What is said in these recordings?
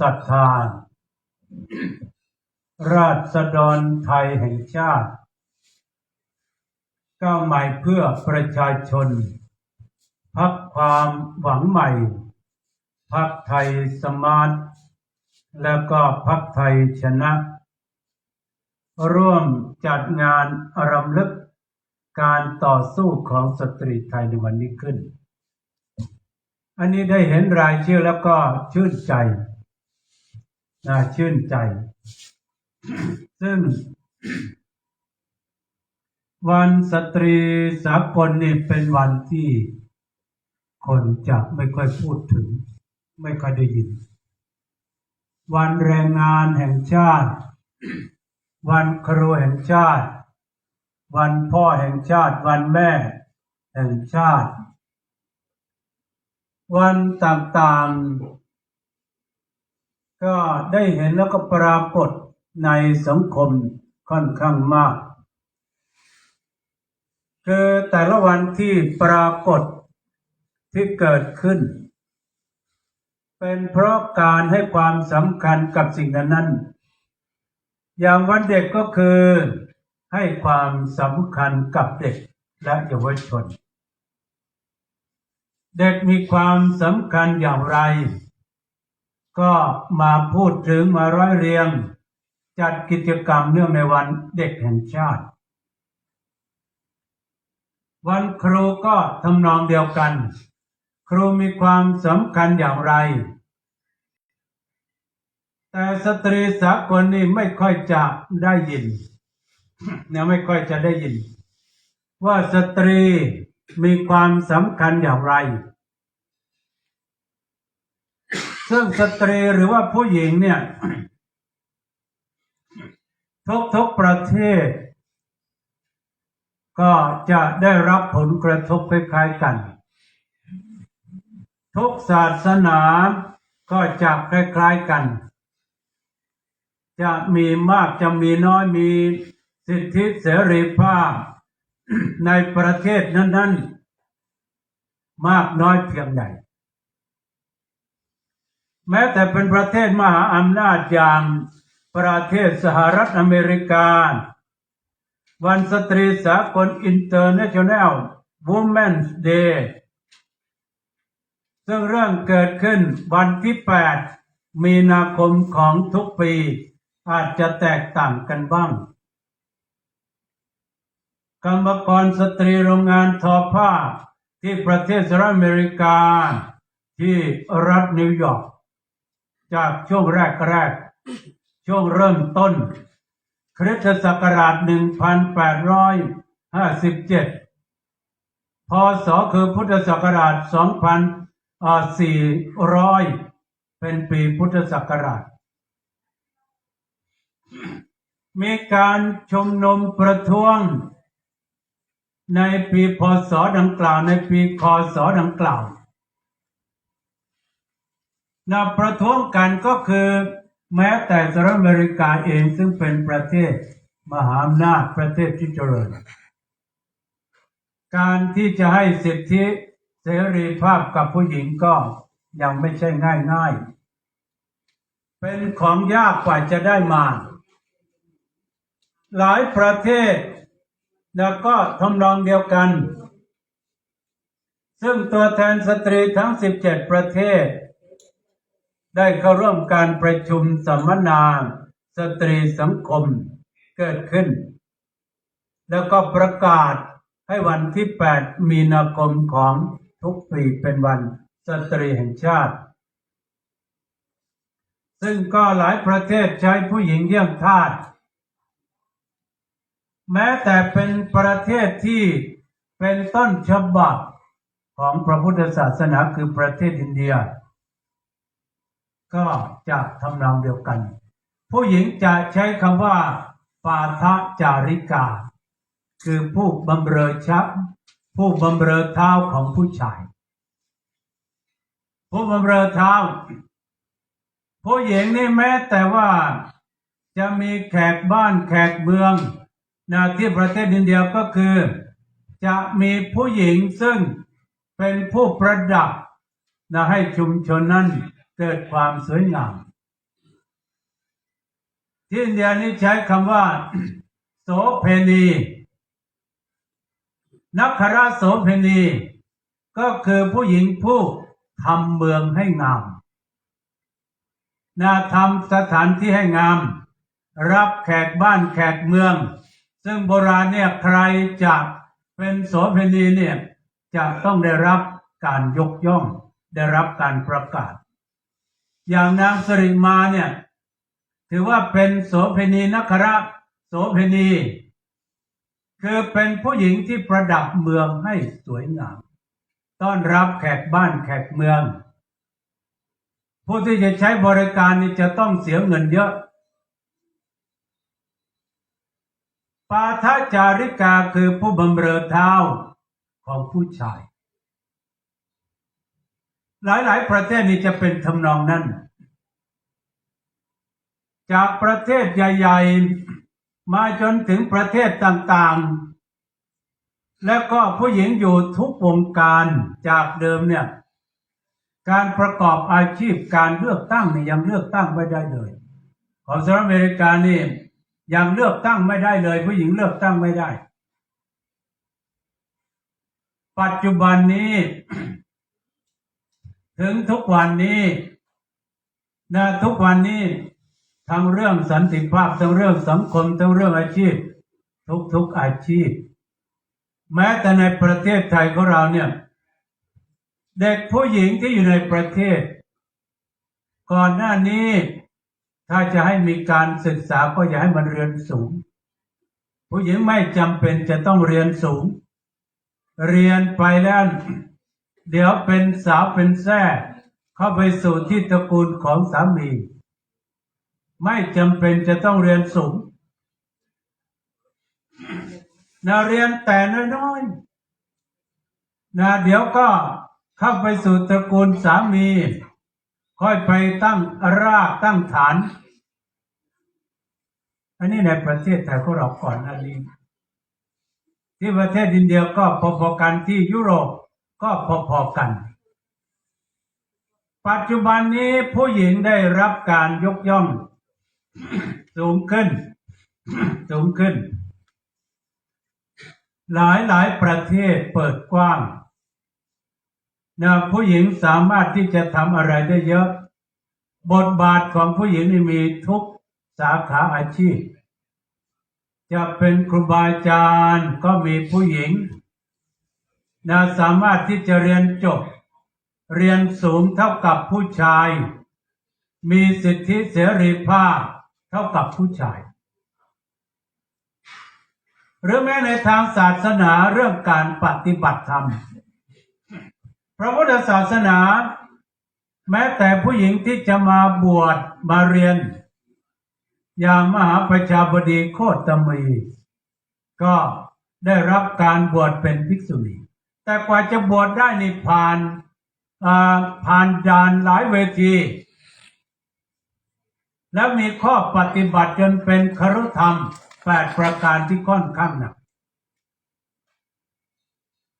ศรัทธา ราษฎรไทยแห่งชาติ ก้าวใหม่เพื่อประชาชน พักความหวังใหม่ พักไทยสมาร์ทแล้วก็พักไทยชนะ ร่วมจัดงานรำลึกการต่อสู้ของสตรีไทยในวันนี้ขึ้น อันนี้ได้เห็นรายชื่อแล้วก็ชื่นใจ น่าชื่นใจ ซึ่ง วันสตรีสากลนี่เป็นวันที่คนจะไม่ค่อยพูดถึง ไม่ค่อยได้ยิน วันแรงงานแห่งชาติ วันครูแห่งชาติ วันพ่อแห่งชาติ วันแม่แห่งชาติ วันต่างๆ ก็ได้เห็นแล้วก็ปรากฏในสังคมค่อนข้างมาก คือแต่ละวันที่ปรากฏที่เกิดขึ้น เป็นเพราะการให้ความสำคัญกับสิ่งนั้นๆอย่างวันเด็กก็คือให้ความสำคัญกับเด็กและเยาวชน เด็กมีความสำคัญอย่างไร ก็มาพูดถึงมาร้อยเรียง จัดกิจกรรมเนื่องในวันเด็กแห่งชาติ วันครูก็ทำนองเดียวกัน ครูมีความสำคัญอย่างไร แต่สตรีสากลนี่ไม่ค่อยจะได้ยินเนี่ยไม่ค่อยจะได้ยิน ว่าสตรีมีความสำคัญอย่างไร ซึ่งสตรีหรือว่าผู้หญิงเนี่ย ทุกทุกประเทศ ก็จะได้รับผลกระทบคล้ายๆกัน ทุกศาสนาก็จะคล้ายๆกัน จะมีมากจะมีน้อยมีสิทธิเสรีภาพในประเทศนั้น ๆ มากน้อยเพียงใด แม้แต่เป็นประเทศมหาอำนาจอย่างประเทศสหรัฐอเมริกา วันสตรีสากล International Women's Day ซึ่งเรื่องเกิดขึ้นวันที่ 8 มีนาคมของทุกปี อาจจะแตกต่างกันบ้าง กรรมกรสตรีโรงงานทอผ้าที่ประเทศสหรัฐอเมริกา ที่รัฐนิวยอร์ก จากช่วงแรกๆช่วงเริ่มต้น คริสตศักราช 1857 พศคือพุทธศักราช 2400 เป็นปีพุทธศักราช มีการชุมนุมประท้วง ในปีพศดังกล่าวในปีคศดังกล่าว นะประท้วงกันก็คือแม้แต่สหรัฐอเมริกาเองซึ่งเป็นประเทศมหาอำนาจประเทศที่เจริญ การที่จะให้สิทธิเสรีภาพกับผู้หญิงก็ยังไม่ใช่ง่ายๆ เป็นของยากกว่าจะได้มา หลายประเทศแล้วก็ทำนองเดียวกัน ซึ่งตัวแทนสตรีทั้ง 17 ประเทศ ได้เข้าร่วมการประชุมสัมมนาสตรีสังคมเกิดขึ้น แล้วก็ประกาศให้วันที่ 8 มีนาคมของทุกปีเป็นวันสตรีแห่งชาติ ซึ่งก็หลายประเทศใช้ผู้หญิงเยี่ยงทาสแม้แต่เป็นประเทศที่เป็นต้นฉบับของพระพุทธศาสนาคือประเทศอินเดีย ก็จะทำนองเดียวกัน ผู้หญิงจะใช้คำว่า ปาทะจาริกา คือผู้บำเรอชับผู้บำเรอเท้าของผู้ชาย ผู้บำเรอเท้า ผู้หญิงนี่แม้แต่ว่าจะมีแขกบ้านแขกเมืองนะที่ประเทศอินเดียก็คือ จะมีผู้หญิงซึ่งเป็นผู้ประดับนะให้ชุมชนนั้น เกิดความสวยงาม ที่อินเดียนี้ใช้คำว่า โสเพณีนักคราโสเพณีก็คือผู้หญิงผู้ทำเมืองให้งามนาทำสถานที่ให้งาม รับแขกบ้านแขกเมือง ซึ่งโบราณเนี่ยใครจะเป็นโสเพณีเนี่ยจะต้องได้รับการยกย่อง ได้รับการประกาศ อย่างนางสริมาเนี่ย ถือว่าเป็นโสเพณีนักราโสเพณี คือเป็นผู้หญิงที่ประดับเมืองให้สวยงาม ต้อนรับแขกบ้านแขกเมือง ผู้ที่จะใช้บริการนี่จะต้องเสียเงินเยอะ ปาทจาริกาคือผู้บำเรอเท้าของผู้ชาย หลาย ๆ ประเทศนี่จะเป็นทำนองนั้น จากประเทศใหญ่ ๆ มาจนถึงประเทศต่าง ๆ แล้วก็ผู้หญิงอยู่ทุกวงการจากเดิมเนี่ย การประกอบอาชีพการเลือกตั้งนี่ยังเลือกตั้งไม่ได้เลย ของสหรัฐอเมริกานี่ยังเลือกตั้งไม่ได้เลย ผู้หญิงเลือกตั้งไม่ได้ ปัจจุบันนี้ ถึงทุกวันนี้นะทุกวันนี้ทั้งเรื่องสันติภาพทั้งเรื่องสังคมทั้งเรื่องอาชีพ ทุกๆอาชีพ แม้แต่ในประเทศไทยของเราเนี่ย เด็กผู้หญิงที่อยู่ในประเทศ ก่อนหน้านี้ถ้าจะให้มีการศึกษาก็อย่าให้มันเรียนสูง ผู้หญิงไม่จำเป็นจะต้องเรียนสูง เรียนไปแล้ว เดี๋ยวเป็นสาวเป็นแท้เข้าไปสู่ที่ตระกูลของสามี ไม่จำเป็นจะต้องเรียนสูงนะเรียนแต่น้อยๆนะเดี๋ยวก็เข้าไปสู่ตระกูลสามี ค่อยไปตั้งรากตั้งฐาน อันนี้ในประเทศไทยของเราก่อนอันนี้ ที่ประเทศอินเดียก็พอๆกันที่ยุโรป ก็พอๆกัน ปัจจุบันนี้ผู้หญิงได้รับการยกย่อง สูงขึ้น สูงขึ้น หลายหลายประเทศเปิดกว้างนะผู้หญิงสามารถที่จะทำอะไรได้เยอะ บทบาทของผู้หญิงมีทุกสาขาอาชีพ จะเป็นครูบาอาจารย์ก็มีผู้หญิง นะสามารถที่จะเรียนจบ เรียนสูงเท่ากับผู้ชาย มีสิทธิเสรีภาพเท่ากับผู้ชาย หรือแม้ในทางศาสนาเรื่องการปฏิบัติธรรมพระพุทธศาสนา แม้แต่ผู้หญิงที่จะมาบวชมาเรียน อย่างมหาประชาบดีโคตมี ก็ได้รับการบวชเป็นภิกษุณี แต่กว่าจะบวชได้นี่ผ่านผ่านด่านหลายเวที แล้วมีข้อปฏิบัติจนเป็นครุธรรมแปดประการที่ค่อนข้างหนัก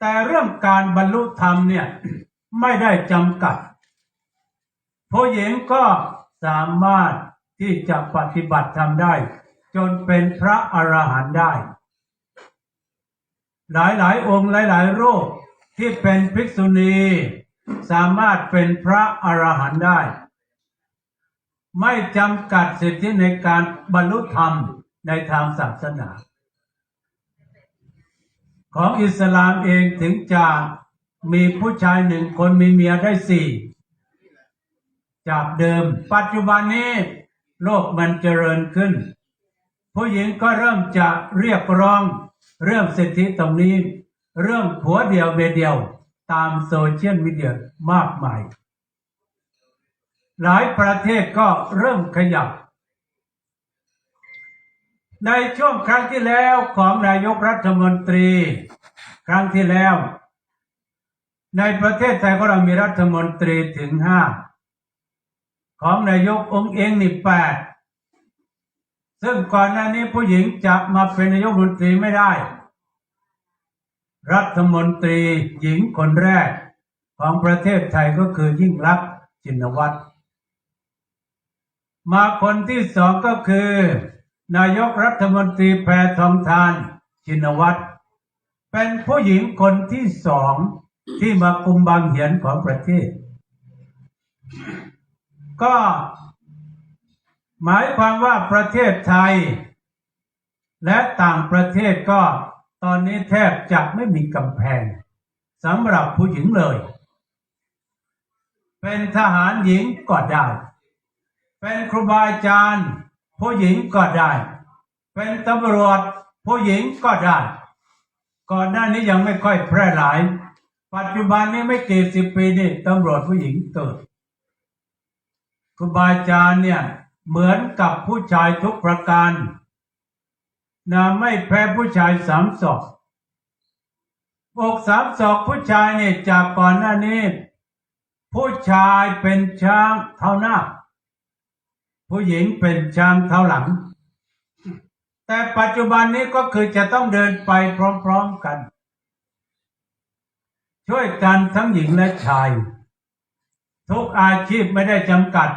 แต่เรื่องการบรรลุธรรมเนี่ยไม่ได้จำกัดผู้หญิงก็สามารถที่จะปฏิบัติธรรมได้ จนเป็นพระอรหันต์ได้ หลายหลายองค์หลายหลายๆรูปที่เป็นภิกษุณีสามารถเป็นพระอรหันต์ได้ ไม่จำกัดสิทธิในการบรรลุธรรมในทางศาสนา ของอิสลามเองถึงจะมีผู้ชายหนึ่งคนมีเมียได้สี่จากเดิม ปัจจุบันนี้โลกมันเจริญขึ้น ผู้หญิงก็เริ่มจะเรียกร้อง เรื่องสิทธิตรงนี้ เรื่องผัวเดียวเมียเดียวตามโซเชียลมีเดียมากมาย หลายประเทศก็เริ่มขยับ ในช่วงครั้งที่แล้วของนายกรัฐมนตรี ครั้งที่แล้ว ในประเทศไทยของเรามีรัฐมนตรีถึงห้าของนายกองเองนี่แปด ซึ่งก่อนหน้านี้ผู้หญิงจะมาเป็นนายกรัฐมนตรีไม่ได้ รัฐมนตรีหญิงคนแรกของประเทศไทยก็คือยิ่งลักษณ์ชินวัตรมาคนที่สองก็คือ นายกรัฐมนตรีแพรทองทานชินวัตรเป็นผู้หญิงคนที่สองที่มากุมบางเหียนของประเทศ ก็ หมายความว่าประเทศไทย และต่างประเทศก็ตอนนี้แทบจะไม่มีกำแพงสำหรับผู้หญิงเลย เป็นทหารหญิงก็ได้ เป็นครูบาอาจารย์ผู้หญิงก็ได้ เป็นตำรวจผู้หญิงก็ได้ ก่อนหน้านี้ยังไม่ค่อยแพร่หลาย ปัจจุบันนี้ไม่กี่สิบปีนี่ตำรวจผู้หญิงเกิดครูบาอาจารย์เนี่ย เหมือนกับผู้ชายทุกประการนะไม่แพ้ผู้ชายสามศอกอกสามศอกผู้ชายเนี่ยจากก่อนหน้านี้ ผู้ชายเป็นช้างเท้าหน้า ผู้หญิงเป็นช้างเท้าหลัง แต่ปัจจุบันนี้ก็คือจะต้องเดินไปพร้อมๆกัน ช่วยกันทั้งหญิงและชาย ทุกอาชีพไม่ได้จำกัด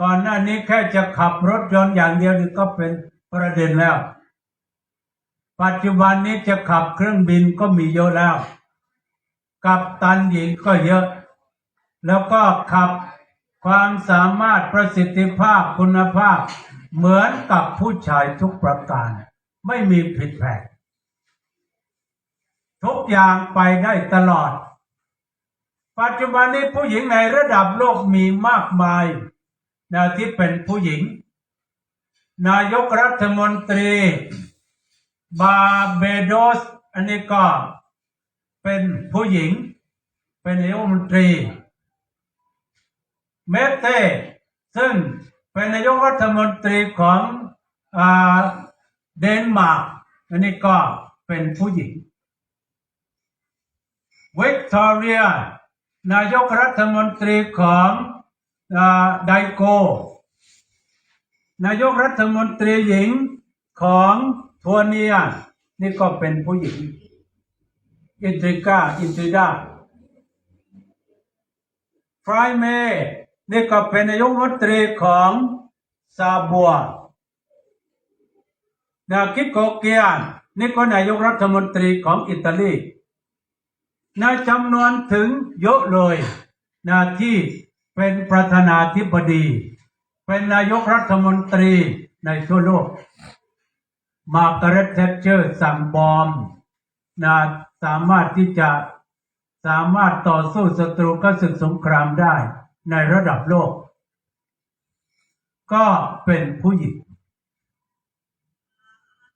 ก่อนหน้านี้แค่จะขับรถยนต์อย่างเดียวนี่ก็เป็นประเด็นแล้ว ปัจจุบันนี้จะขับเครื่องบินก็มีเยอะแล้ว กับตันหญิงก็เยอะ แล้วก็ขับความสามารถประสิทธิภาพคุณภาพ เหมือนกับผู้ชายทุกประการ ไม่มีผิดแผกทุกอย่างไปได้ตลอด ปัจจุบันนี้ผู้หญิงในระดับโลกมีมากมาย นะที่เป็นผู้หญิง นายกรัฐมนตรี บาเบโดส อันนี้ก็เป็นผู้หญิง เป็นนายกรัฐมนตรี เมเตซึ่งเป็นนายกรัฐมนตรีของเดนมาร์กอันนี้ก็เป็นผู้หญิงวิกตอเรีย นายกรัฐมนตรีของ ไดโก นายกรัฐมนตรีหญิงของทัวเนีย นี่ก็เป็นผู้หญิง อินทริกาอินทริดาฟรายเมนี่ก็เป็นนายกรัฐมนตรีของซาบัวนาคิโกเกียนนี่ก็นายกรัฐมนตรีของอิตาลีในจำนวนถึงเยอะเลยนาที่ เป็นประธานาธิบดี เป็นนายกรัฐมนตรีในทั่วโลก มาเกาเร็ตเทชเชอร์สั่งบอมนะสามารถที่จะสามารถต่อสู้ศัตรูกับศึกสงครามได้ในระดับโลก ก็เป็นผู้หญิง